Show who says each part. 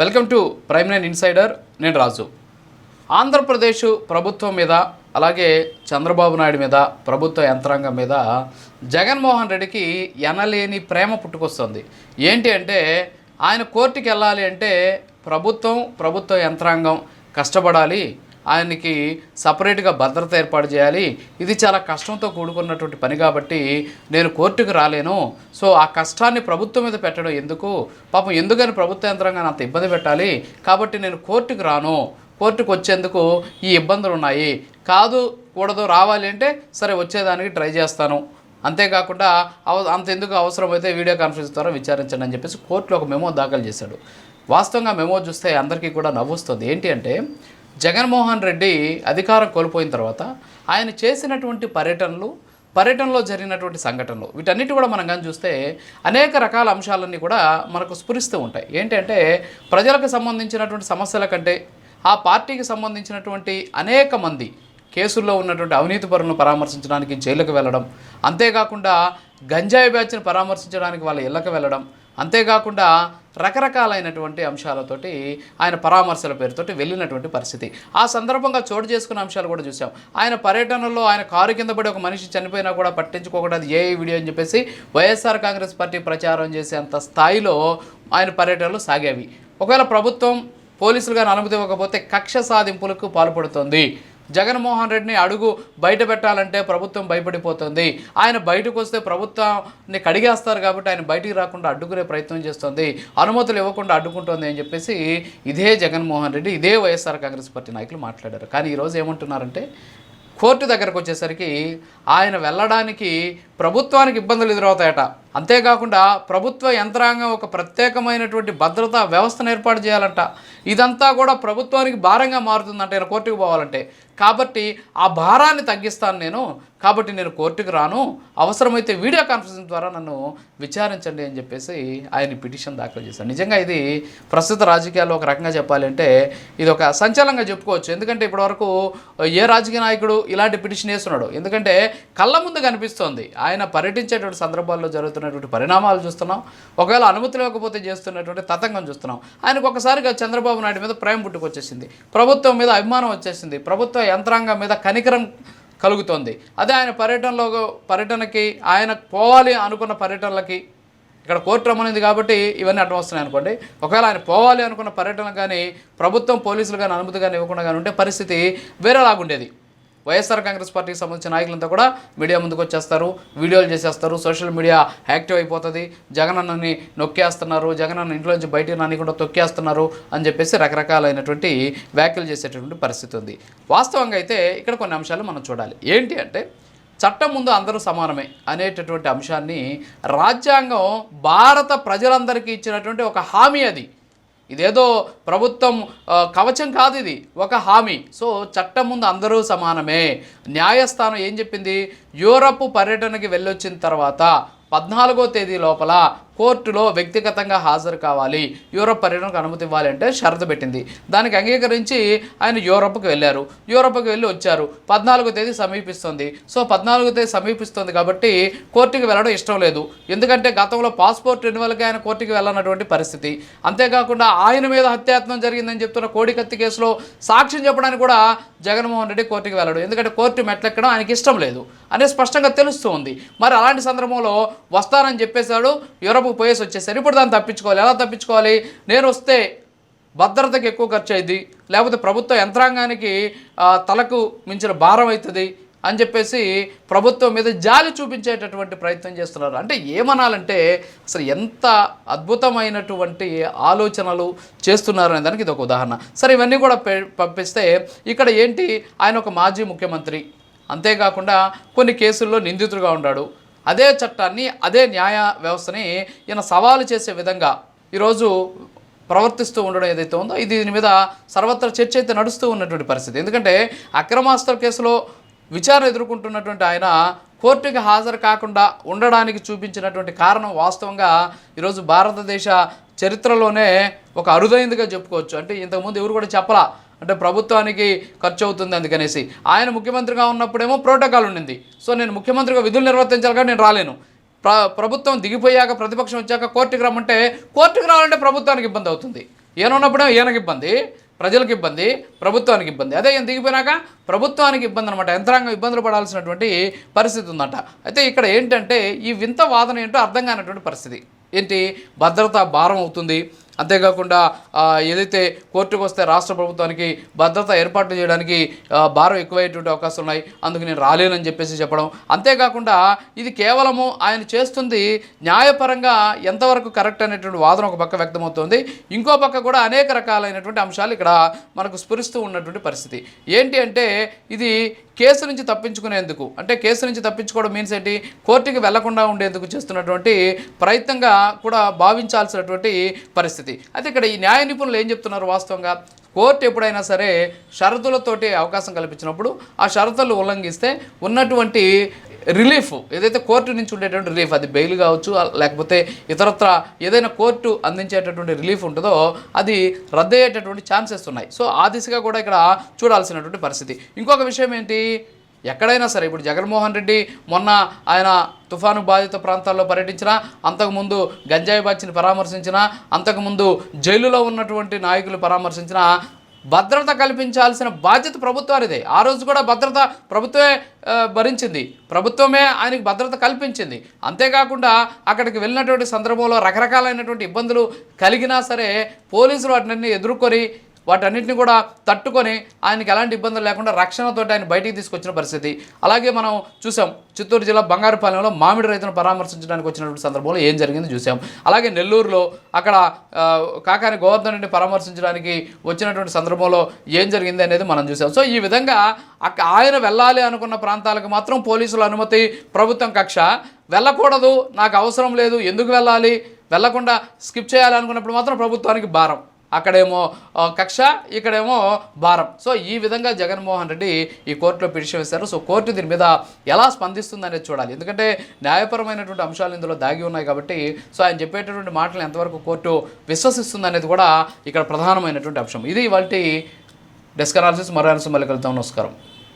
Speaker 1: Welcome to Prime Nine Insider నేను రాజు. ఆంధ్రప్రదేశ్ ప్రభుత్వం మీద అలాగే చంద్రబాబు నాయుడు మీద ప్రభుత్వ యంత్రాంగం మీద జగన్మోహన్ రెడ్డికి ఎనలేని ప్రేమ పుట్టుకొస్తుంది. ఏంటి అంటే ఆయన కోర్టుకి వెళ్ళాలి అంటే ప్రభుత్వం ప్రభుత్వ యంత్రాంగం కష్టపడాలి ఆయనకి సపరేట్గా భద్రత ఏర్పాటు చేయాలి. ఇది చాలా కష్టంతో కూడుకున్నటువంటి పని కాబట్టి నేను కోర్టుకు రాలేను. సో ఆ కష్టాన్ని ప్రభుత్వం మీద పెట్టడం ఎందుకు? పాపం ఎందుకని ప్రభుత్వ యంత్రాంగాన్ని అంత ఇబ్బంది పెట్టాలి? కాబట్టి నేను కోర్టుకు రాను. కోర్టుకు వచ్చేందుకు ఈ ఇబ్బందులు ఉన్నాయి. కాదు కూడదు రావాలి అంటే సరే వచ్చేదానికి ట్రై చేస్తాను. అంతేకాకుండా అవ అంతెందుకు అవసరమైతే వీడియో కాన్ఫరెన్స్ ద్వారా విచారించండి అని చెప్పేసి కోర్టులో ఒక మెమో దాఖలు చేశాడు. వాస్తవంగా మెమో చూస్తే అందరికీ కూడా నవ్వుస్తుంది. ఏంటి అంటే జగన్మోహన్ రెడ్డి అధికారం కోల్పోయిన తర్వాత ఆయన చేసినటువంటి పర్యటనలు పర్యటనలో జరిగినటువంటి సంఘటనలు వీటన్నిటి కూడా మనం కానీ చూస్తే అనేక రకాల అంశాలన్నీ కూడా మనకు స్ఫురిస్తూ ఉంటాయి. ఏంటంటే ప్రజలకు సంబంధించినటువంటి సమస్యల కంటే ఆ పార్టీకి సంబంధించినటువంటి అనేక మంది కేసుల్లో ఉన్నటువంటి అవినీతి పరులను పరామర్శించడానికి జైలుకు వెళ్ళడం అంతేకాకుండా గంజాయి బ్యాచ్ని పరామర్శించడానికి వాళ్ళ ఇళ్ళకి వెళ్ళడం అంతేకాకుండా రకరకాలైనటువంటి అంశాలతోటి ఆయన పరామర్శల పేరుతోటి వెళ్ళినటువంటి పరిస్థితి. ఆ సందర్భంగా చోటు చేసుకున్న అంశాలు కూడా చూసాం. ఆయన పర్యటనలో ఆయన కారు కింద పడి ఒక మనిషి చనిపోయినా కూడా పట్టించుకోకుండా అది ఏ వీడియో అని చెప్పేసి వైఎస్ఆర్ కాంగ్రెస్ పార్టీ ప్రచారం చేసేంత స్థాయిలో ఆయన పర్యటనలు సాగేవి. ఒకవేళ ప్రభుత్వం పోలీసులు కానీ అనుమతి ఇవ్వకపోతే కక్ష సాధింపులకు పాల్పడుతుంది. జగన్మోహన్ రెడ్డిని అడుగు బయట పెట్టాలంటే ప్రభుత్వం భయపడిపోతుంది. ఆయన బయటకు వస్తే ప్రభుత్వాన్ని కడిగేస్తారు కాబట్టి ఆయన బయటికి రాకుండా అడ్డుకునే ప్రయత్నం చేస్తుంది. అనుమతులు ఇవ్వకుండా అడ్డుకుంటుంది అని చెప్పేసి ఇదే జగన్మోహన్ రెడ్డి ఇదే వైఎస్ఆర్ కాంగ్రెస్ పార్టీ నాయకులు మాట్లాడారు. కానీ ఈరోజు ఏమంటున్నారంటే కోర్టు దగ్గరకు వచ్చేసరికి ఆయన వెళ్ళడానికి ప్రభుత్వానికి ఇబ్బందులు ఎదురవుతాయట. అంతేకాకుండా ప్రభుత్వ యంత్రాంగం ఒక ప్రత్యేకమైనటువంటి భద్రతా వ్యవస్థను ఏర్పాటు చేయాలంట. ఇదంతా కూడా ప్రభుత్వానికి భారంగా మారుతుందంట నేను కోర్టుకు పోవాలంటే. కాబట్టి ఆ భారాన్ని తగ్గిస్తాను నేను. కాబట్టి నేను కోర్టుకు రాను. అవసరమైతే వీడియో కాన్ఫరెన్స్ ద్వారా నన్ను విచారించండి అని చెప్పేసి ఆయన పిటిషన్ దాఖలు చేశారు. నిజంగా ఇది ప్రస్తుత రాజకీయాల్లో ఒక రకంగా చెప్పాలంటే ఇది ఒక సంచలనంగా చెప్పుకోవచ్చు. ఎందుకంటే ఇప్పటివరకు ఏ రాజకీయ నాయకుడు ఇలాంటి పిటిషన్ వేస్తున్నాడు? ఎందుకంటే కళ్ళ ముందు కనిపిస్తోంది. ఆయన పర్యటించేటువంటి సందర్భాల్లో జరుగుతున్నటువంటి పరిణామాలు చూస్తున్నాం. ఒకవేళ అనుమతి లేకపోతే చేస్తున్నటువంటి తతంగం చూస్తున్నాం. ఆయనకు ఒకసారిగా చంద్రబాబు నాయుడు మీద ప్రేమ పుట్టుకొచ్చేసింది. ప్రభుత్వం మీద అభిమానం వచ్చేసింది. ప్రభుత్వ యంత్రాంగం మీద కనికరం కలుగుతోంది. అదే ఆయన పర్యటనలో పర్యటనకి ఆయన పోవాలి అనుకున్న పర్యటనలకి ఇక్కడ కోర్టు రమ్మనింది కాబట్టి ఇవన్నీ అడ్డం వస్తున్నాయి అనుకోండి. ఒకవేళ ఆయన పోవాలి అనుకున్న పర్యటన కానీ ప్రభుత్వం పోలీసులు కానీ అనుమతి కానీ ఇవ్వకుండా కానీ ఉంటే పరిస్థితి వేరేలాగుండేది. వైఎస్ఆర్ కాంగ్రెస్ పార్టీకి సంబంధించిన నాయకులంతా కూడా మీడియా ముందుకు వచ్చేస్తారు. వీడియోలు చేసేస్తారు. సోషల్ మీడియా యాక్టివ్ అయిపోతుంది. జగనన్నని నొక్కేస్తున్నారు. జగనన్న ఇంట్లో నుంచి బయటికి రానికుండా తొక్కేస్తున్నారు అని చెప్పేసి రకరకాలైనటువంటి వ్యాఖ్యలు చేసేటటువంటి పరిస్థితి ఉంది. వాస్తవంగా అయితే ఇక్కడ కొన్ని అంశాలు మనం చూడాలి. ఏంటి అంటే చట్టం ముందు అందరూ సమానమే అనేటటువంటి అంశాన్ని రాజ్యాంగం భారత ప్రజలందరికీ ఇచ్చినటువంటి ఒక హామీ అది. ఇదేదో ప్రభుత్వం కవచం కాదు ఇది ఒక హామీ. సో చట్టం ముందు అందరూ సమానమే. న్యాయస్థానం ఏం చెప్పింది? యూరప్ పర్యటనకి వెళ్ళొచ్చిన తర్వాత పద్నాలుగో తేదీ లోపల కోర్టులో వ్యక్తిగతంగా హాజరు కావాలి. యూరప్ పర్యటనకు అనుమతి ఇవ్వాలి అంటే షరతు పెట్టింది. దానికి అంగీకరించి ఆయన యూరప్కి వెళ్ళారు. యూరప్కి వెళ్ళి వచ్చారు. పద్నాలుగో తేదీ సమీపిస్తుంది. సో పద్నాలుగో తేదీ సమీపిస్తుంది కాబట్టి కోర్టుకి వెళ్ళడం ఇష్టం లేదు. ఎందుకంటే గతంలో పాస్పోర్ట్ రెన్యువల్కి ఆయన కోర్టుకి వెళ్ళనటువంటి పరిస్థితి. అంతేకాకుండా ఆయన మీద హత్యాయత్నం జరిగిందని చెప్తున్న కోడికత్తి కేసులో సాక్ష్యం చెప్పడానికి కూడా జగన్మోహన్ రెడ్డి కోర్టుకి వెళ్ళడు. ఎందుకంటే కోర్టు మెట్లెక్కడం ఆయనకి ఇష్టం లేదు. అనేది స్పష్టంగా తెలుస్తుంది. మరి అలాంటి సందర్భంలో వస్తానని చెప్పేశాడు. యూరప్ యూరప్కు పోయేసి వచ్చేసారు. ఇప్పుడు దాన్ని తప్పించుకోవాలి. ఎలా తప్పించుకోవాలి? నేను వస్తే భద్రతకి ఎక్కువ ఖర్చు అయింది లేకపోతే ప్రభుత్వ యంత్రాంగానికి తలకు మించిన భారం అవుతుంది అని చెప్పేసి ప్రభుత్వం మీద జాలి చూపించేటటువంటి ప్రయత్నం చేస్తున్నారు. అంటే ఏమనాలంటే అసలు ఎంత అద్భుతమైనటువంటి ఆలోచనలు చేస్తున్నారు అనే దానికి ఇది ఒక ఉదాహరణ. సరే ఇవన్నీ కూడా పె- పంపిస్తే ఇక్కడ ఏంటి? ఆయన ఒక మాజీ ముఖ్యమంత్రి. అంతేకాకుండా కొన్ని కేసుల్లో నిందితుడుగా ఉన్నాడు అదే చట్టాన్ని అదే న్యాయ వ్యవస్థని ఈయన సవాలు చేసే విధంగా ఈరోజు ప్రవర్తిస్తూ ఉండడం ఏదైతే ఉందో ఇది దీని మీద సర్వత్ర చర్చ అయితే నడుస్తూ ఉన్నటువంటి పరిస్థితి. ఎందుకంటే అక్రమాస్త్ర కేసులో విచారణ ఎదుర్కొంటున్నటువంటి ఆయన కోర్టుకి హాజరు కాకుండా ఉండడానికి చూపించినటువంటి కారణం వాస్తవంగా ఈరోజు భారతదేశ చరిత్రలోనే ఒక అరుదైందిగా చెప్పుకోవచ్చు. అంటే ఇంతకుముందు ఎవరు కూడా చెప్పలా అంటే ప్రభుత్వానికి ఖర్చు అవుతుంది అందుకనేసి. ఆయన ముఖ్యమంత్రిగా ఉన్నప్పుడేమో ప్రోటోకాల్ ఉండింది. సో నేను ముఖ్యమంత్రిగా విధులు నిర్వర్తించాలి కానీ నేను రాలేను. ప్ర ప్రభుత్వం దిగిపోయాక ప్రతిపక్షం వచ్చాక కోర్టుకు రమ్మంటే కోర్టుకు రావాలంటే ప్రభుత్వానికి ఇబ్బంది అవుతుంది. ఏనున్నప్పుడే ఈయనకి ఇబ్బంది ప్రజలకు ఇబ్బంది ప్రభుత్వానికి ఇబ్బంది. అదే ఈయన దిగిపోయినాక ప్రభుత్వానికి ఇబ్బంది అనమాట యంత్రాంగం ఇబ్బందులు పడాల్సినటువంటి పరిస్థితి ఉందంట. అయితే ఇక్కడ ఏంటంటే ఈ వింత వాదన ఏంటో అర్థం కానటువంటి పరిస్థితి. ఏంటి? భద్రత భారం అవుతుంది. అంతేకాకుండా ఏదైతే కోర్టుకు వస్తే రాష్ట్ర ప్రభుత్వానికి భద్రత ఏర్పాటు చేయడానికి భారం ఎక్కువయ్యేటువంటి అవకాశం ఉన్నాయి. అందుకు నేను రాలేనని చెప్పేసి చెప్పడం. అంతేకాకుండా ఇది కేవలము ఆయన చేస్తుంది న్యాయపరంగా ఎంతవరకు కరెక్ట్ అనేటువంటి వాదన ఒక పక్క వ్యక్తమవుతుంది. ఇంకో పక్క కూడా అనేక రకాలైనటువంటి అంశాలు ఇక్కడ మనకు స్ఫురిస్తూ ఉన్నటువంటి పరిస్థితి. ఏంటి అంటే ఇది కేసు నుంచి తప్పించుకునేందుకు అంటే కేసు నుంచి తప్పించుకోవడం మీన్స్ ఏంటి? కోర్టుకి వెళ్ళకుండా ఉండేందుకు చేస్తున్నటువంటి ప్రయత్నంగా కూడా భావించాల్సినటువంటి పరిస్థితి. అయితే ఇక్కడ ఈ న్యాయ నిపుణులు ఏం చెప్తున్నారు వాస్తవంగా? కోర్టు ఎప్పుడైనా సరే షరతులతోటి అవకాశం కల్పించినప్పుడు ఆ షరతులు ఉల్లంఘిస్తే ఉన్నటువంటి రిలీఫ్. ఏదైతే కోర్టు నుంచి ఉండేటువంటి రిలీఫ్ అది బెయిల్ కావచ్చు లేకపోతే ఇతరత్ర ఏదైనా కోర్టు అందించేటటువంటి రిలీఫ్ ఉంటుందో అది రద్దయ్యేటటువంటి ఛాన్సెస్ ఉన్నాయి. సో ఆ దిశగా కూడా ఇక్కడ చూడాల్సినటువంటి పరిస్థితి. ఇంకొక విషయం ఏంటి? ఎక్కడైనా సరే ఇప్పుడు జగన్మోహన్ రెడ్డి మొన్న ఆయన తుఫాను బాధిత ప్రాంతాల్లో పర్యటించిన అంతకుముందు గంజాయి బాచిని పరామర్శించినా అంతకుముందు జైలులో ఉన్నటువంటి నాయకులు పరామర్శించినా భద్రత కల్పించాల్సిన బాధ్యత ప్రభుత్వానిదే. ఆ రోజు కూడా భద్రత ప్రభుత్వమే భరించింది. ప్రభుత్వమే ఆయనకి భద్రత కల్పించింది. అంతేకాకుండా అక్కడికి వెళ్ళినటువంటి సందర్భంలో రకరకాలైనటువంటి ఇబ్బందులు కలిగినా సరే పోలీసులు వాటిని ఎదుర్కొని వాటన్నిటిని కూడా తట్టుకొని ఆయనకి ఎలాంటి ఇబ్బందులు లేకుండా రక్షణతో ఆయన బయటికి తీసుకొచ్చిన పరిస్థితి. అలాగే మనం చూసాం చిత్తూరు జిల్లా బంగారుపాలెంలో మామిడి రైతును పరామర్శించడానికి వచ్చినటువంటి సందర్భంలో ఏం జరిగింది చూసాం. అలాగే నెల్లూరులో అక్కడ కాకాని గోవర్ధన్ రెడ్డి పరామర్శించడానికి వచ్చినటువంటి సందర్భంలో ఏం జరిగింది అనేది మనం చూసాం. సో ఈ విధంగా అక్క ఆయన వెళ్ళాలి అనుకున్న ప్రాంతాలకు మాత్రం పోలీసుల అనుమతి ప్రభుత్వం కక్ష. వెళ్ళకూడదు నాకు అవసరం లేదు ఎందుకు వెళ్ళాలి? వెళ్ళకుండా స్కిప్ చేయాలనుకున్నప్పుడు మాత్రం ప్రభుత్వానికి భారం. అక్కడేమో కక్ష ఇక్కడేమో భారం. సో ఈ విధంగా జగన్మోహన్ రెడ్డి ఈ కోర్టులో పిటిషన్ వేశారు. సో కోర్టు దీని మీద ఎలా స్పందిస్తుంది అనేది చూడాలి. ఎందుకంటే న్యాయపరమైనటువంటి అంశాలు ఇందులో దాగి ఉన్నాయి కాబట్టి సో ఆయన చెప్పేటటువంటి మాటలు ఎంతవరకు కోర్టు విశ్వసిస్తుంది అనేది కూడా ఇక్కడ ప్రధానమైనటువంటి అంశం. ఇది వాటి డెస్క్ అనాలిసిస్ మరో అనాలిసిస్ మళ్ళీ కలుద్దాం. నమస్కారం.